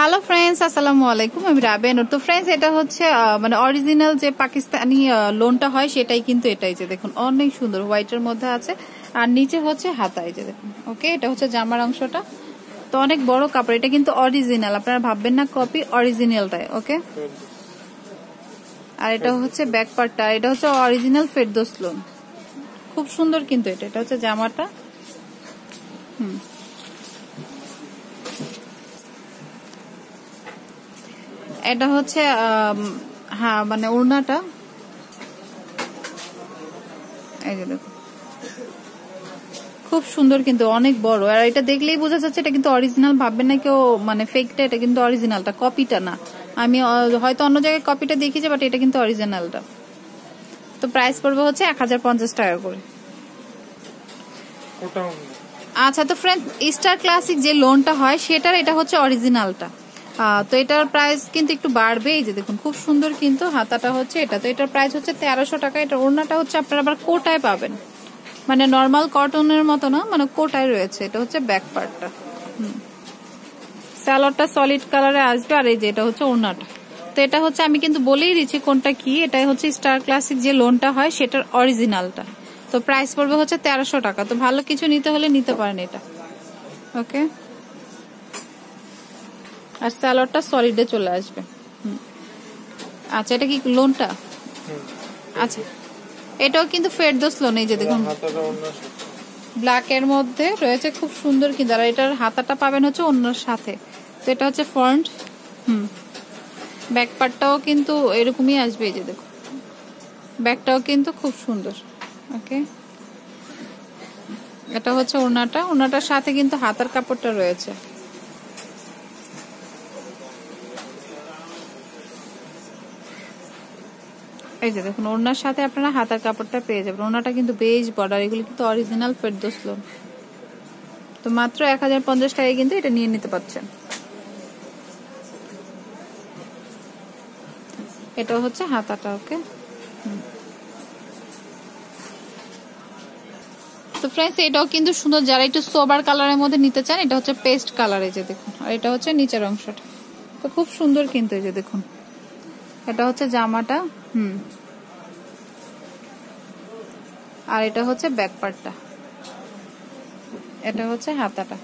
Hello friends আসসালামু আলাইকুম আমি রাবেনুর তো ফ্রেন্ডস এটা হচ্ছে মানে অরিজিনাল যে পাকিস্তানি লোনটা হয়, সেটাই কিন্তু এটাই যে দেখুন, অনেক সুন্দর। হোয়াইটের মধ্যে আছে, আর নিচে হচ্ছে হাতা এই যে দেখুন। ওকে এটা হচ্ছে জামার অংশটা। তো অনেক বড় কাপড়, এটা কিন্তু অরিজিনাল আপনারা ভাববেন না কপি অরিজিনালটাই ওকে আর এটা হচ্ছে ব্যাক পার্টটা এটা হচ্ছে অরিজিনাল ফেরদোস লোন খুব সুন্দর কিন্তু এটা এটা হচ্ছে জামাটা। হুম। এটা হচ্ছে হ্যাঁ মানে ওড়নাটা। এই যে দেখো। খুব সুন্দর কিন্তু অনেক বড়। আর এটা দেখলেই বোঝা যাচ্ছে এটা কিন্তু অরিজিনাল ভাববেন না কেউ মানে ফেকটা এটা কিন্তু অরিজিনালটা কপিটা না। আমি হয়তো অন্য জায়গায় কপিটা দেখিছি বাট এটা কিন্তু অরিজিনালটা তো প্রাইস পড়বে হচ্ছে এক হাজার পঞ্চাশ টাকা করে। আচ্ছা তো ফ্রেন্ড স্টার ক্লাসিক যে লোনটা হয় সেটার এটা হচ্ছে অরিজিনালটা তো এটার প্রাইস কিন্তু একটু বাড়বে এই যে দেখুন, খুব সুন্দর কিন্তু হাতাটা হচ্ছে এটা। তো এটার প্রাইস হচ্ছে তেরোশো টাকা। এটা ওড়নাটা হচ্ছে আপনারা আবার কোটায় পাবেন। মানে নর্মাল কটনের মতো না মানে কোটায় রয়েছে। এটা হচ্ছে ব্যাক পার্টটা স্যালোডটা সলিড কালারে আসবে আর এই যে এটা হচ্ছে ওড়নাটা। তো এটা হচ্ছে আমি কিন্তু বলেই দিচ্ছি কোনটা কি। এটা হচ্ছে স্টার ক্লাসিক যে লোনটা হয়, সেটার অরিজিনালটা তো প্রাইস পড়বে হচ্ছে তেরোশো টাকা। তো ভালো কিছু নিতে হলে নিতে পারেন এটা। ওকে আর স্যালোডটা সলিডে চলে আসবে। আচ্ছা এটা কি লোনটা আচ্ছা। এটাও কিন্তু ফেরদোস লোন এই যে দেখুন। ব্ল্যাক এর মধ্যে রয়েছে খুব সুন্দর কিন্তু আর এটার হাতাটা পাবেন হচ্ছে অন্যর সাথে। তো এটা হচ্ছে ফ্রন্ট হুম। ব্যাক পার্টটাও কিন্তু এরকমই আসবে এই যে দেখো ব্যাকটাও কিন্তু খুব সুন্দর ওকে? এটা হচ্ছে ওনাটা ওনাটার সাথে কিন্তু হাতার কাপড়টা রয়েছে। এই যে দেখুন ওনার সাথে আপনারা হাতার কাপড়টা পেয়ে যাবেন। ওনাটা কিন্তু বেশ বর্ডার, এগুলো কিন্তু অরিজিনাল ফেরদোস লোন। তো মাত্র এক হাজার পঞ্চাশ টাকায় কিন্তু এটা নিয়ে নিতে পারছেন। এটা হচ্ছে হাতাটা, ওকে? তো ফ্রেন্ডস এটাও কিন্তু সুন্দর। যারা একটু সোবার কালারের মধ্যে নিতে চান, এটা হচ্ছে পেস্ট কালার এই যে দেখুন। আর এটা হচ্ছে নিচের অংশটা। তো খুব সুন্দর কিন্তু এই যে দেখুন। এটা হচ্ছে জামাটা, হুম। আর এটা হচ্ছে ব্যাক পার্টটা এটা হচ্ছে হাতাটা।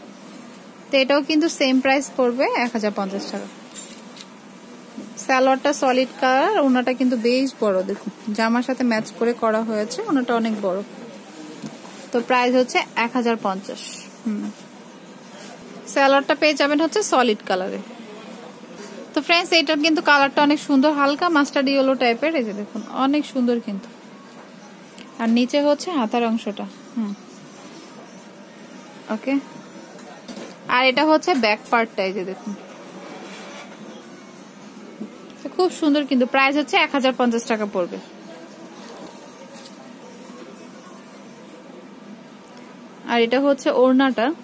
তো এটাও কিন্তু সেম প্রাইস পড়বে এক হাজার পঞ্চাশ টাকা। স্যালোয়ারটা সলিড কালার ওনাটা কিন্তু বেশ বড়, দেখুন। জামার সাথে ম্যাচ করে করা হয়েছে, ওনাটা অনেক বড়। তো প্রাইস হচ্ছে এক হাজার পঞ্চাশ। হুম। স্যালোয়ারটা পেয়ে যাবেন হচ্ছে সলিড কালারে তো ফ্রেন্ডস এইটার কিন্তু কালারটা অনেক সুন্দর, হালকা মাস্টার্ড ইয়েলো টাইপের এই যে দেখুন, অনেক সুন্দর কিন্তু। আর নিচে হচ্ছে হাতার অংশটা। হুম। ওকে? আর এটা হচ্ছে ব্যাক পার্টটা এই যে দেখুন। খুব সুন্দর কিন্তু প্রাইস হচ্ছে এক হাজার পঞ্চাশ টাকা পড়বে। আর এটা হচ্ছে ওড়নাটা।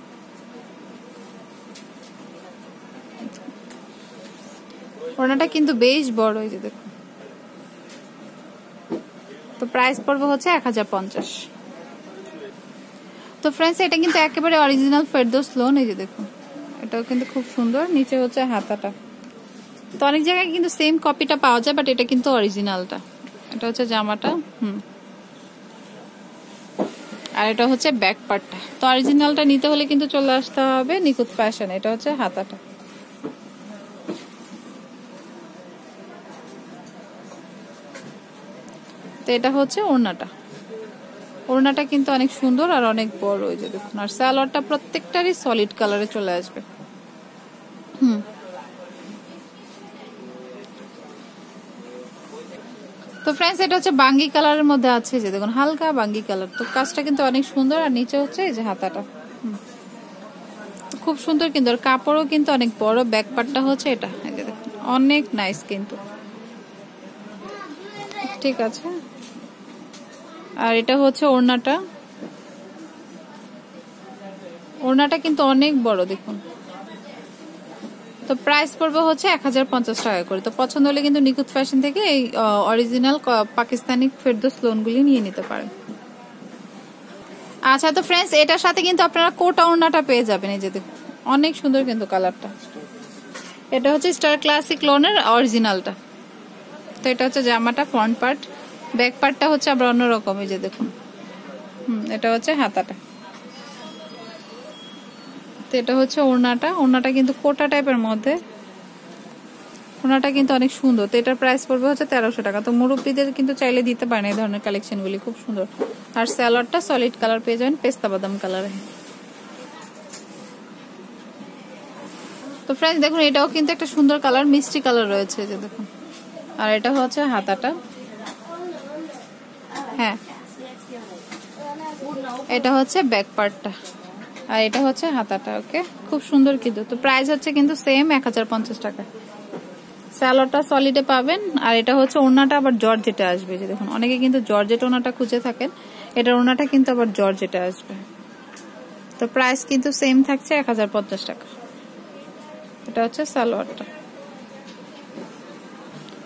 ওড়নাটা কিন্তু বেশ বড়, এই যে দেখুন। প্রাইস পড়বে হচ্ছে এক হাজার পঞ্চাশ। তো ফ্রেন্ডস এটা কিন্তু একেবারে অরিজিনাল ফেরদোস লোন এই যে দেখুন। এটাও কিন্তু খুব সুন্দর, নিচে হচ্ছে হাতাটা। তো অনেক জায়গায় কিন্তু সেম কপিটা পাওয়া যায় বাট এটা কিন্তু অরিজিনালটা এটা হচ্ছে জামাটা, হুম। আর এটা হচ্ছে ব্যাক পার্টটা তো অরিজিনালটা নিতে হলে কিন্তু চলে আসতে হবে নিকুত ফ্যাশন এটা হচ্ছে হাতাটা। এটা হচ্ছে ওড়নাটা। ওড়নাটা কিন্তু অনেক সুন্দর আর অনেক বড় ওই যে দেখুন। আর স্যালোয়ারটা প্রত্যেকটারই সলিড কালারে চলে আসবে। হুম। তো ফ্রেন্ডস এটা হচ্ছে বাঙ্গি কালারের মধ্যে আছে যে দেখুন, হালকা বাঙ্গি কালার তো কাজটা কিন্তু অনেক সুন্দর আর নিচে হচ্ছে এই যে হাতাটা। খুব সুন্দর কিন্তু, আর কাপড়ও কিন্তু অনেক বড়। ব্যাক পার্টটা হচ্ছে এটা। অনেক নাইস কিন্তু। ঠিক আছে? আর এটা হচ্ছে ওড়নাটা। ওড়নাটা কিন্তু অনেক বড়, দেখুন। তো প্রাইস পড়বে হচ্ছে এক হাজার পঞ্চাশ টাকা করে। তো পছন্দ হলে কিন্তু নিকুত ফ্যাশন থেকে এই অরিজিনাল পাকিস্তানি ফেরদোস লোনগুলি নিয়ে নিতে পারেন। আচ্ছা তো ফ্রেন্ডস এটার সাথে কিন্তু আপনারা কোটা ওড়নাটা পেয়ে যাবেন। এই যে দেখুন, অনেক সুন্দর কিন্তু কালারটা এটা হচ্ছে স্টার ক্লাসিক লোনের অরিজিনালটা তো এটা হচ্ছে জামাটা ফ্রন্ট পার্ট ব্যাক পার্টটা হচ্ছে আবার অন্যরকম এই যে দেখুন। হুম, এটা হচ্ছে হাতাটা। তো এটা হচ্ছে ওড়নাটা। ওড়নাটা কিন্তু কোটা টাইপের মধ্যে। ওনাটা কিন্তু অনেক সুন্দর। তো এটার প্রাইস পড়বে হচ্ছে তেরোশো টাকা। তো মুরব্বীদের কিন্তু চাইলে দিতে পারেন এই ধরনের কালেকশনগুলি খুব সুন্দর। আর স্যালাডটা সলিড কালার পেয়ে যাবেন, পেস্তা বাদাম কালারে তো ফ্রেন্ডস দেখুন, এটাও কিন্তু একটা সুন্দর কালার মিষ্টি কালার রয়েছে যে দেখুন। আর এটা হচ্ছে হাতাটা। হ্যাঁ। এটা হচ্ছে ব্যাক পার্টটা আর এটা হচ্ছে হাতাটা ওকে খুব সুন্দর কিন্তু। তো প্রাইস হচ্ছে কিন্তু সেম এক হাজার পঞ্চাশ টাকা। স্যালোটা সলিডে পাবেন। আর এটা হচ্ছে ওনাটা আবার জর্জেটে আসবে। যে দেখুন, অনেকে কিন্তু জর্জেট ওনাটা খুঁজে থাকেন। এটা ওনাটা কিন্তু আবার জর্জেটে আসবে। তো প্রাইস কিন্তু সেম থাকছে এক হাজার পঞ্চাশ টাকা। এটা হচ্ছে সালোয়ারটা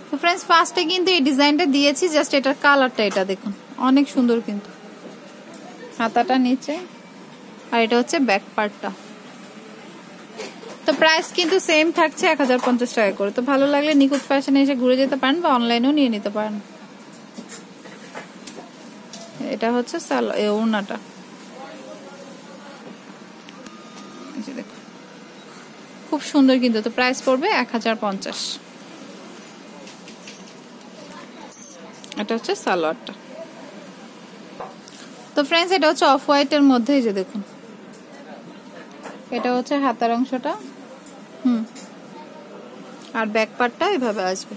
তো ফ্রেন্ডস ফার্স্টে কিন্তু এই ডিজাইনটা দিয়েছি জাস্ট এটার কালারটা এটা দেখুন। অনেক সুন্দর কিন্তু। হাতাটা নিচে, আর এটা হচ্ছে ব্যাক পার্টটা তো প্রাইস কিন্তু সেম থাকছে এক হাজার পঞ্চাশ টাকা করে। তো ভালো লাগলে নিকুত ফ্যাশনে এসে ঘুরে যেতে পারেন বা অনলাইনেও নিয়ে নিতে পারেন। এটা হচ্ছে ওড়নাটা। খুব সুন্দর কিন্তু। তো প্রাইস পড়বে এক হাজার পঞ্চাশ। এটা হচ্ছে সালোয়ারটা। তো ফ্রেন্ডস এটা হচ্ছে অফ হোয়াইটের মধ্যে যে দেখুন। এটা হচ্ছে হাতার অংশটা। হুম। আর ব্যাক পার্টটা এভাবে আসবে।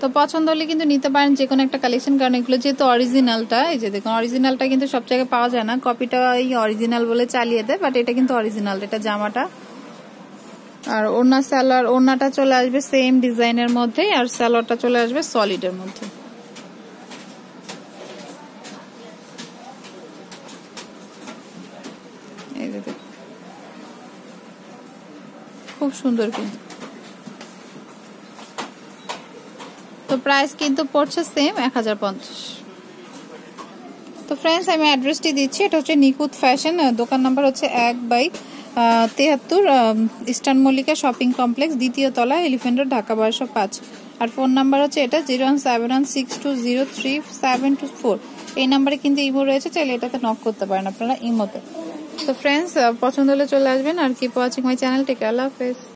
তো পছন্দ হলে কিন্তু নিতে পারেন যে কোনো একটা কালেকশন কারণ এগুলো যেহেতু অরিজিনালটা এই যে দেখুন অরিজিনালটা কিন্তু সব জায়গায় পাওয়া যায় না। কপিটা এই অরিজিনাল বলে চালিয়ে দেয় বাট এটা কিন্তু অরিজিনাল এটা জামাটা আর ওড়না স্যালোয়ার ওড়নাটা চলে আসবে সেম ডিজাইনের মধ্যে আর স্যালোয়ারটা চলে আসবে সলিডের মধ্যে। খুব সুন্দর কিন্তু। তো প্রাইস কিন্তু পড়ছে সেম এক হাজার পঞ্চাশ। তো ফ্রেন্ডস আমি অ্যাড্রেসটি দিচ্ছি। এটা হচ্ছে নিকুত ফ্যাশন দোকান নাম্বার হচ্ছে এক বাই তেহাত্তর ইস্টার্ন মল্লিকা শপিং কমপ্লেক্স, দ্বিতীয় তলা এলিফেন্ট রোড ঢাকা বারোশো পাঁচ। আর ফোন নাম্বার হচ্ছে এটা, zero one seven one six two zero three seven two four. এই নাম্বারে কিন্তু ইমো রয়েছে, চাইলে এটাতে নক করতে পারেন আপনারা ইমোতে। তো ফ্রেন্ডস পছন্দ হলে চলে আসবেন। আর কিপ ওয়াচিং মাই চ্যানেল টেকে আল্লাহ হাফেজ।